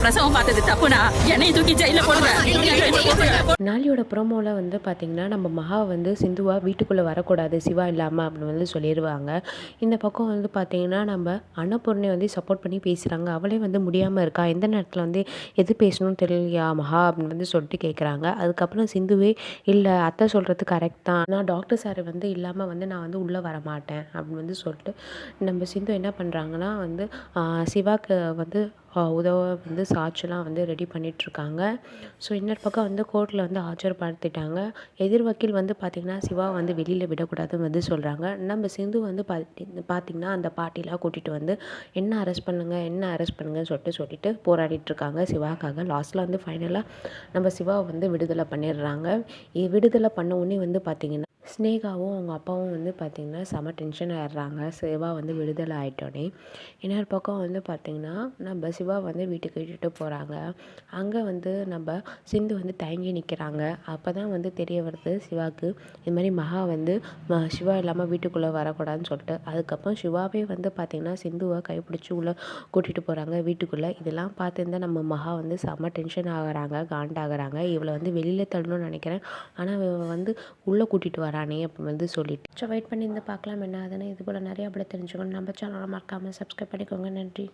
பிரசவம் பார்த்தது தப்புனா என்னையும் தூக்கி ஜெயில நாளியோட ப்ரோமோவில் வந்து பார்த்தீங்கன்னா நம்ம மகா வந்து சிந்துவா வீட்டுக்குள்ளே வரக்கூடாது சிவா இல்லாமல் அப்படின்னு வந்து சொல்லிடுவாங்க இந்த பக்கம் வந்து பார்த்தீங்கன்னா நம்ம அன்னபூர்ணை வந்து சப்போர்ட் பண்ணி பேசுகிறாங்க அவளே வந்து முடியாமல் இருக்கா? எந்த நேரத்தில் வந்து எது பேசணும்னு தெரியலையா மகா அப்படின்னு வந்து சொல்லிட்டு கேட்குறாங்க அதுக்கப்புறம் சிந்துவே இல்லை அத்தை சொல்கிறது கரெக்ட் தான். நான் டாக்டர் சார் வந்து இல்லாமல் வந்து நான் வந்து உள்ளே வர மாட்டேன் அப்படின்னு வந்து சொல்லிட்டு நம்ம சிந்து என்ன பண்ணுறாங்கன்னா வந்து சிவாக்கு வந்து உதவ வந்து சாட்சிலாம் வந்து ரெடி பண்ணிகிட்ருக்காங்க ஸோ இன்னொரு பக்கம் வந்து கோர்ட்டில் வந்து ஆஜர்படுத்திட்டாங்க. எதிர் வக்கீல் வந்து பார்த்திங்கன்னா சிவா வந்து வெளியில் விடக்கூடாதுன்னு வந்து சொல்கிறாங்க நம்ம சிந்து வந்து பார்த்தி பார்த்திங்கன்னா அந்த பாட்டிலாம் கூட்டிகிட்டு வந்து என்ன அரெஸ்ட் பண்ணுங்கள் என்ன அரெஸ்ட் பண்ணுங்கன்னு சொல்லிட்டு சொல்லிட்டு போராடிட்டுருக்காங்க சிவாக்காக. லாஸ்ட்டில் வந்து ஃபைனலாக நம்ம சிவாவை வந்து விடுதலை பண்ணிடுறாங்க. விடுதலை பண்ண உடனே வந்து பார்த்திங்கன்னா ஸ்னேகாவும் அவங்க அப்பாவும் வந்து பார்த்திங்கன்னா செம டென்ஷன் ஆயிடுறாங்க. சிவா வந்து விடுதலை ஆகிட்டோன்னே இன்னொரு பக்கம் வந்து பார்த்திங்கன்னா நம்ம சிவா வந்து வீட்டுக்கு இட்டுட்டு போகிறாங்க அங்கே வந்து நம்ம சிந்து வந்து தயங்கி நிற்கிறாங்க அப்போ தான் வந்து தெரிய வருது சிவாவுக்கு இது மாதிரி மகா வந்து ம- சிவா இல்லாமல் வீட்டுக்குள்ளே வரக்கூடாதுன்னு சொல்லிட்டு. அதுக்கப்புறம் சிவாவே வந்து பார்த்திங்கன்னா சிந்துவை கைப்பிடிச்சி உள்ளே கூட்டிகிட்டு போகிறாங்க வீட்டுக்குள்ளே. இதெல்லாம் பார்த்துருந்தா நம்ம மகா வந்து செம டென்ஷன் ஆகுறாங்க காண்டாகிறாங்க. இவளை வந்து வெளியில் தள்ளணும்னு நினைக்கிறேன். ஆனால் இவ வந்து உள்ளே கூட்டிகிட்டு வராங்க. வரானே அப்போ வந்து சொல்லிட்டு ஸோ வெயிட் பண்ணி இருந்து பார்க்கலாம் என்ன ஆகுதுன்னு. இது போல் நிறைய அப்படி தெரிஞ்சுக்கணும். நம்ம சேனலை மறக்காமல் சப்ஸ்கிரைப் பண்ணிக்கோங்க. நன்றி.